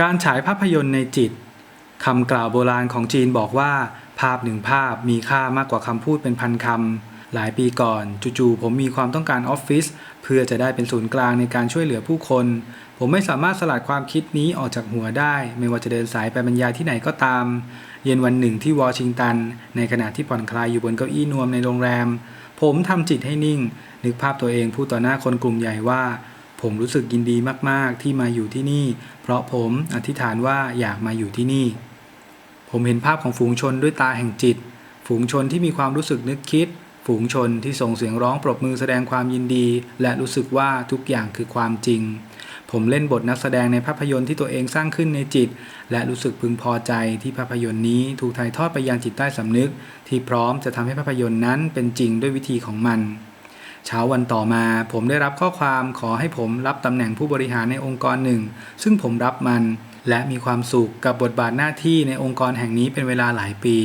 การฉายภาพยนตร์ในจิตคำกล่าวโบราณของจีนบอกว่า ภาพหนึ่งภาพมีค่ามากกว่าคำพูดเป็นพันคำหลายปีก่อนจู่ๆผมมีความต้องการออฟฟิศเพื่อจะได้เป็นศูนย์กลางในการช่วยเหลือผู้คน ผมไม่สามารถสลัดความคิดนี้ออกจากหัวได้ ไม่ว่าจะเดินสายไปบรรยายที่ไหนก็ตาม เย็นวันหนึ่งที่วอชิงตัน ในขณะที่ผ่อนคลายอยู่บนเก้าอี้นวมในโรงแรม ผมทำจิตให้นิ่ง นึกภาพตัวเองพูดต่อหน้าคนกลุ่มใหญ่ว่า ผมรู้สึกยินดีมากๆ ที่มาอยู่ที่นี่ เพราะผมอธิษฐานว่าอยากมาอยู่ที่นี่ ผมเห็นภาพของฝูงชนด้วยตาแห่งจิต ฝูงชนที่มีความรู้สึกนึกคิด ฝูงชนที่ส่งเสียงร้องปรบมือแสดงความยินดี และรู้สึกว่าทุกอย่างคือความจริง ผมเล่นบทนักแสดงในภาพยนตร์ที่ตัวเองสร้างขึ้นในจิต และรู้สึกพึงพอใจที่ภาพยนตร์นี้ถูกถ่ายทอดไปยังจิตใต้สำนึก ที่พร้อมจะทำให้ภาพยนตร์นั้นเป็นจริงด้วยวิธีของมัน เช้าวันต่อมาผมได้รับข้อความขอให้ผมรับตำแหน่งผู้บริหารในองค์กรหนึ่ง ซึ่งผมรับมัน และมีความสุขกับบทบาทหน้าที่ในองค์กรแห่งนี้เป็นเวลาหลายปี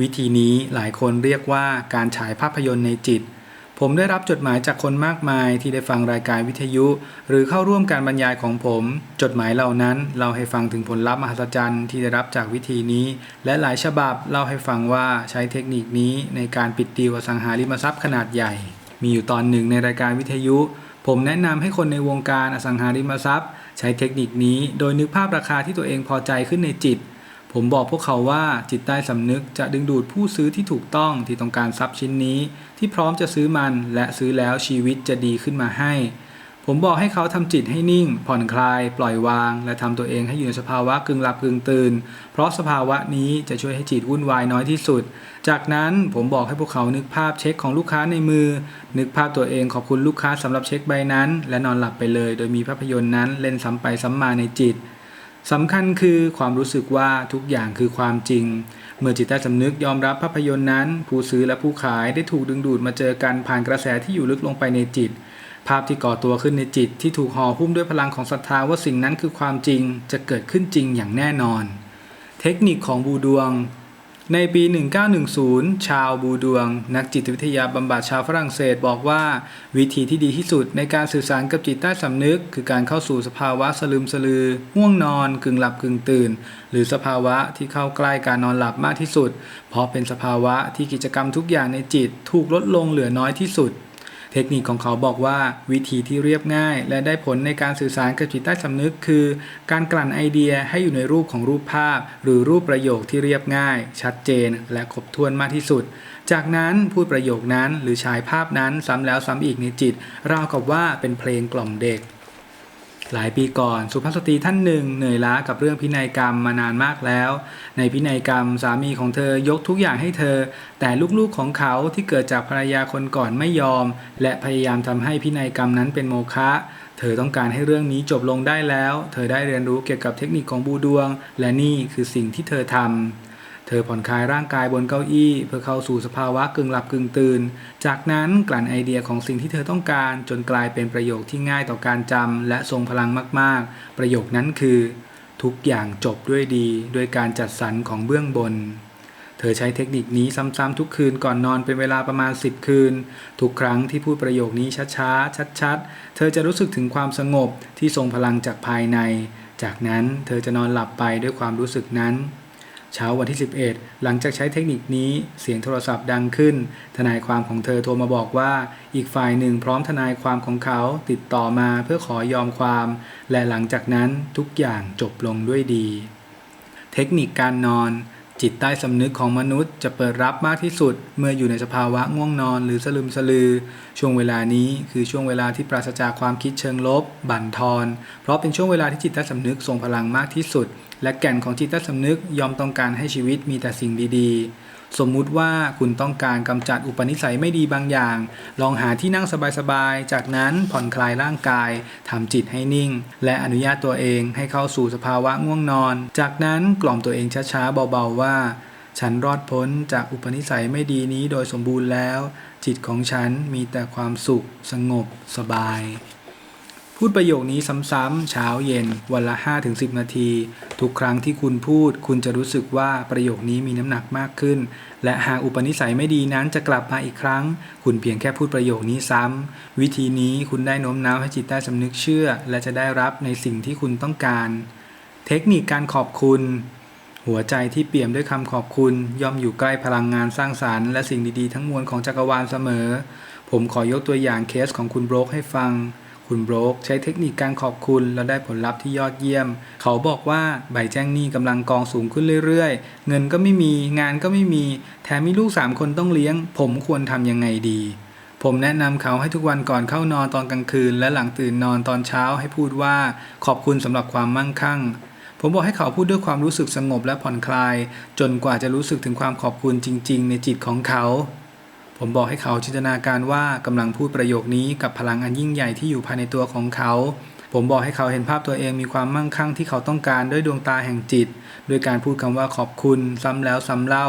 วิธีนี้หลายคนเรียกว่าการฉายภาพยนตร์ในจิต ผมได้รับจดหมายจากคนมากมายที่ได้ฟังรายการวิทยุ หรือเข้าร่วมการบรรยายของผม จดหมายเหล่านั้นเล่าให้ฟังถึงผลลัพธ์มหัศจรรย์ที่ได้รับจากวิธีนี้ และหลายฉบับเล่าให้ฟังว่าใช้เทคนิคนี้ในการปิดดีลอสังหาริมทรัพย์ขนาดใหญ่ มีอยู่ตอนหนึ่งในรายการวิทยุ ผมแนะนำให้คนในวงการอสังหาริมทรัพย์ ใช้เทคนิคนี้โดยนึกภาพราคาที่ตัวเองพอใจขึ้นในจิต ผมบอกพวกเขาว่าจิตใต้สำนึกจะดึงดูดผู้ซื้อที่ถูกต้องที่ต้องการทรัพย์ชิ้นนี้ ที่พร้อมจะซื้อมันและซื้อแล้วชีวิตจะดีขึ้นมาให้ ผมบอกให้เขาทำจิตให้นิ่ง ผ่อนคลาย ปล่อยวาง และทำตัวเองให้อยู่ในสภาวะกึ่งหลับกึ่งตื่น เพราะสภาวะนี้จะช่วยให้จิตวุ่นวายน้อยที่สุด จากนั้นผมบอกให้พวกเขานึกภาพเช็คของลูกค้าในมือ นึกภาพตัวเองขอบคุณลูกค้าสำหรับเช็คใบนั้น และนอนหลับไปเลย โดยมีภาพยนตร์นั้นเล่นซ้ำไปซ้ำมาในจิตสำคัญคือความรู้สึกว่าทุกอย่างคือความจริง เมื่อจิตใต้สำนึกยอมรับภาพยนตร์นั้น ผู้ซื้อและผู้ขายได้ถูกดึงดูดมาเจอกันผ่านกระแสที่อยู่ลึกลงไปในจิต ภาพที่ก่อตัวขึ้นในจิตที่ถูกห่อหุ้มด้วยพลังของศรัทธาว่าสิ่งนั้นคือความจริงจะเกิดขึ้นจริงอย่างแน่นอน เทคนิคของบูดวง ในปี 1910 ชาวบูดวง นักจิตวิทยาบำบัดชาวฝรั่งเศสบอกว่า วิธีที่ดีที่สุดในการสื่อสารกับจิตใต้สำนึก คือการเข้าสู่สภาวะสลืมสลือง่วงนอนกึ่งหลับกึ่งตื่น หรือสภาวะที่เข้าใกล้การนอนหลับมากที่สุด เพราะเป็นสภาวะที่กิจกรรมทุกอย่างในจิตถูกลดลงเหลือน้อยที่สุด ทคนิคของเขาบอกว่าวิธีที่เรียบง่าย และได้ผลในการสื่อสารกับจิตใต้สำนึกคือ การกลั่นไอเดียให้อยู่ในรูปของรูปภาพ หรือรูปประโยคที่เรียบง่าย ชัดเจน และครบถ้วนมากที่สุด จากนั้นพูดประโยคนั้นหรือฉายภาพนั้นซ้ำแล้วซ้ำอีกในจิตราวกับว่าเป็นเพลงกล่อมเด็ก หลายปีก่อนสุภาพสตรีท่านหนึ่งเหนื่อยล้ากับเรื่องพินัยกรรมมานานมากแล้ว ในพินัยกรรมสามีของเธอยกทุกอย่างให้เธอ แต่ลูกๆของเขาที่เกิดจากภรรยาคนก่อนไม่ยอม และพยายามทำให้พินัยกรรมนั้นเป็นโมฆะเธอต้องการให้เรื่องนี้จบลงได้แล้ว เธอได้เรียนรู้เกี่ยวกับเทคนิคของบูดวง และนี่คือสิ่งที่เธอทำ เธอผ่อนคลายร่างกายบนเก้าอี้ เพื่อเข้าสู่สภาวะกึ่งหลับกึ่งตื่น จากนั้นกลั่นไอเดียของสิ่งที่เธอต้องการ จนกลายเป็นประโยคที่ง่ายต่อการจำและทรงพลังมาก ๆ ประโยคนั้นคือ ทุกอย่างจบด้วยดี ด้วยการจัดสรรของเบื้องบน เธอใช้เทคนิคนี้ซ้ำๆทุกคืนก่อนนอนเป็นเวลาประมาณ 10 คืน ทุกครั้งที่พูดประโยคนี้ช้าๆ ชัดๆ เธอจะรู้สึกถึงความสงบที่ทรงพลังจากภายใน จากนั้นเธอจะนอนหลับไปด้วยความรู้สึกนั้น เช้าวันที่ 11 หลังจากใช้เทคนิคนี้เสียงโทรศัพท์ดังขึ้น ทนายความของเธอโทรมาบอกว่า อีกฝ่ายหนึ่งพร้อมทนายความของเขาติดต่อมาเพื่อขอยอมความ และหลังจากนั้นทุกอย่างจบลงด้วยดี เทคนิคการนอน จิตใต้สำนึกของมนุษย์จะเปิดรับมากที่สุด เมื่ออยู่ในสภาวะง่วงนอน หรือสลืมสลือ ช่วงเวลานี้คือช่วงเวลาที่ปราศจากความคิดเชิงลบ บั่นทอน เพราะเป็นช่วงเวลาที่จิตใต้สำนึกทรงพลังมากที่สุด และแก่นของจิตใต้สำนึกยอมต้องการให้ชีวิตมีแต่สิ่งดีๆ สมมุติว่าคุณต้องการกำจัดอุปนิสัยไม่ดีบางอย่าง ลองหาที่นั่งสบายๆ จากนั้นผ่อนคลายร่างกายทำจิตให้นิ่ง และอนุญาตตัวเองให้เข้าสู่สภาวะง่วงนอน จากนั้นกล่อมตัวเองช้าๆเบาๆว่า ฉันรอดพ้นจากอุปนิสัยไม่ดีนี้โดยสมบูรณ์แล้ว จิตของฉันมีแต่ความสุข สงบ สบาย พูดประโยคนี้ซ้ำๆเช้าเย็น วันละ 5-10 นาที ทุกครั้งที่คุณพูด คุณจะรู้สึกว่าประโยคนี้มีน้ำหนักมากขึ้น และหากอุปนิสัยไม่ดีนั้นจะกลับมาอีกครั้ง คุณเพียงแค่พูดประโยคนี้ซ้ำ วิธีนี้คุณได้โน้มน้าวให้จิตใต้สำนึกเชื่อ และจะได้รับในสิ่งที่คุณต้องการ เทคนิคการขอบคุณ หัวใจที่เปี่ยมด้วยคำขอบคุณ ย่อมอยู่ใกล้พลังงานสร้างสารรค์และสิ่งดีๆ ทั้งมวลของจักรวาลเสมอ ผมขอยกตัวอย่างเคสของคุณโบรกให้ฟัง คุณโบรกใช้เทคนิคการขอบคุณแล้วได้ผลลัพธ์ที่ยอดเยี่ยม เขาบอกว่าใบแจ้งหนี้กำลังกองสูงขึ้นเรื่อยๆ เงินก็ไม่มี งานก็ไม่มี แถมมีลูกสามคนต้องเลี้ยง ผมควรทำยังไงดี ผมแนะนำเขาให้ทุกวันก่อนเข้านอนตอนกลางคืน และหลังตื่นนอนตอนเช้าให้พูดว่าขอบคุณสำหรับความมั่งคั่งผมบอกให้เขาพูดด้วยความรู้สึกสงบและผ่อนคลาย จนกว่าจะรู้สึกถึงความขอบคุณจริง ๆ ในจิตของเขา ผมบอกให้เขาจินตนาการว่ากำลังพูดประโยคนี้กับพลังอันยิ่งใหญ่ที่อยู่ภายในตัวของเขา ผมบอกให้เขาเห็นภาพตัวเองมีความมั่งคั่งที่เขาต้องการด้วยดวงตาแห่งจิตด้วยการพูดคำว่าขอบคุณซ้ำแล้วซ้ำเล่า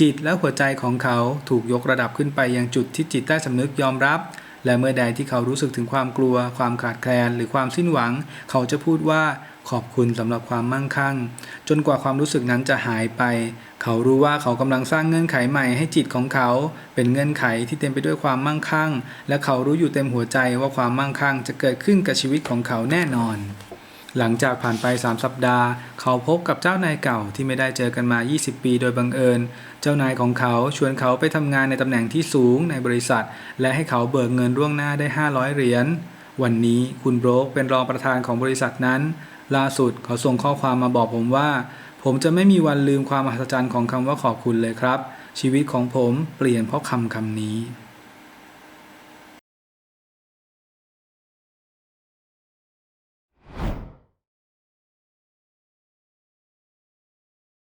จิตและหัวใจของเขาถูกยกระดับขึ้นไปยังจุดที่จิตใต้สำนึกยอมรับ และเมื่อใดที่เขารู้สึกถึงความกลัว ความขาดแคลน หรือความสิ้นหวัง เขาจะพูดว่า ขอบคุณสำหรับความมั่งคั่ง จนกว่าความรู้สึกนั้นจะหายไป เขารู้ว่าเขากำลังสร้างเงื่อนไขใหม่ให้จิตของเขา เป็นเงื่อนไขที่เต็มไปด้วยความมั่งคั่ง และเขารู้อยู่เต็มหัวใจว่าความมั่งคั่งจะเกิดขึ้นกับชีวิตของเขาแน่นอน หลังจากผ่านไป 3 สัปดาห์ เขาพบกับเจ้านายเก่าที่ไม่ได้เจอกันมา 20 ปีโดยบังเอิญ เจ้านายของเขาชวนเขาไปทำงานในตำแหน่งที่สูงในบริษัท และให้เขาเบิกเงินล่วงหน้าได้ 500 เหรียญวันนี้คุณโบรกเป็นรองประธานของบริษัทนั้น ล่าสุดเขาส่งข้อความมาบอกผมว่า ผมจะไม่มีวันลืมความมหัศจรรย์ของคำว่าขอบคุณเลยครับ ชีวิตของผมเปลี่ยนเพราะคำคำนี้